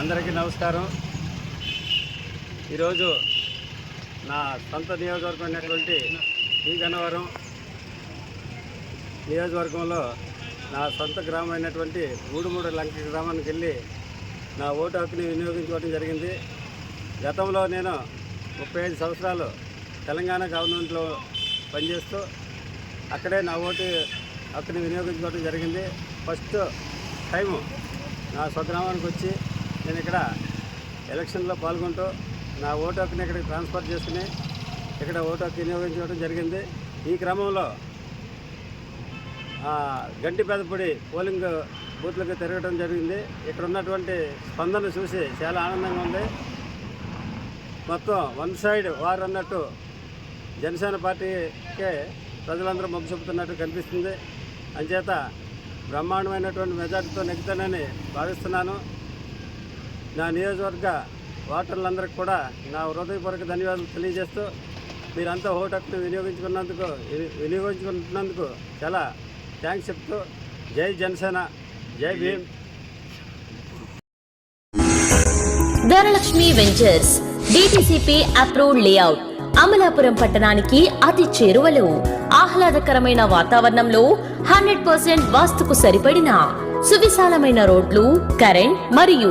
అందరికీ నమస్కారం. ఈరోజు నా సొంత నియోజకవర్గం అయినటువంటి ఈ గన్నవరం నియోజకవర్గంలో నా సొంత గ్రామం అయినటువంటి మూడుమూడు లంక గ్రామానికి వెళ్ళి నా ఓటు హక్కుని వినియోగించుకోవడం జరిగింది. గతంలో నేను ముప్పై ఐదు సంవత్సరాలు తెలంగాణ గవర్నమెంట్లో పనిచేస్తూ అక్కడే నా ఓటు హక్కుని వినియోగించుకోవడం జరిగింది. ఫస్ట్ టైము నా స్వగ్రామానికి వచ్చి నేను ఇక్కడ ఎలక్షన్లో పాల్గొంటూ నా ఓటు హక్కుని ఇక్కడికి ట్రాన్స్ఫర్ చేసుకుని ఇక్కడ ఓటు హక్కు వినియోగించుకోవడం జరిగింది. ఈ క్రమంలో గంటి పెదపొడి పోలింగ్ బూత్లకు తిరగడం జరిగింది. ఇక్కడ ఉన్నటువంటి స్పందన చూసి చాలా ఆనందంగా ఉంది. మొత్తం వన్ సైడ్ వారు అన్నట్టు జనసేన పార్టీకే ప్రజలందరూ మొగ్గు చూపుతున్నట్టు కనిపిస్తుంది. అంచేత బ్రహ్మాండమైనటువంటి మెజార్టీతో నెగ్గుతానని భావిస్తున్నాను. నా నియోజకవర్గ ఓటర్లందరికీ కూడా నా హృదయపూర్వక ధన్యవాదాలు తెలియజేస్తూ మీరంతా ఓటు హక్కును వినియోగించుకున్నందుకు వినియోగించుకున్నందుకు చాలా థ్యాంక్స్ చెప్తూ జై జనసేన జై Bhim. Dhanalakshmi ventures DTCP approved layout Amalapuram పట్టణానికి అతి చేరువలో. ఆహ్లాదకరమైన వాతావరణంలో హండ్రెడ్ పర్సెంట్ వాస్తుకు సరిపడిన సువిశాలమైన రోడ్లు కరెంట్ మరియు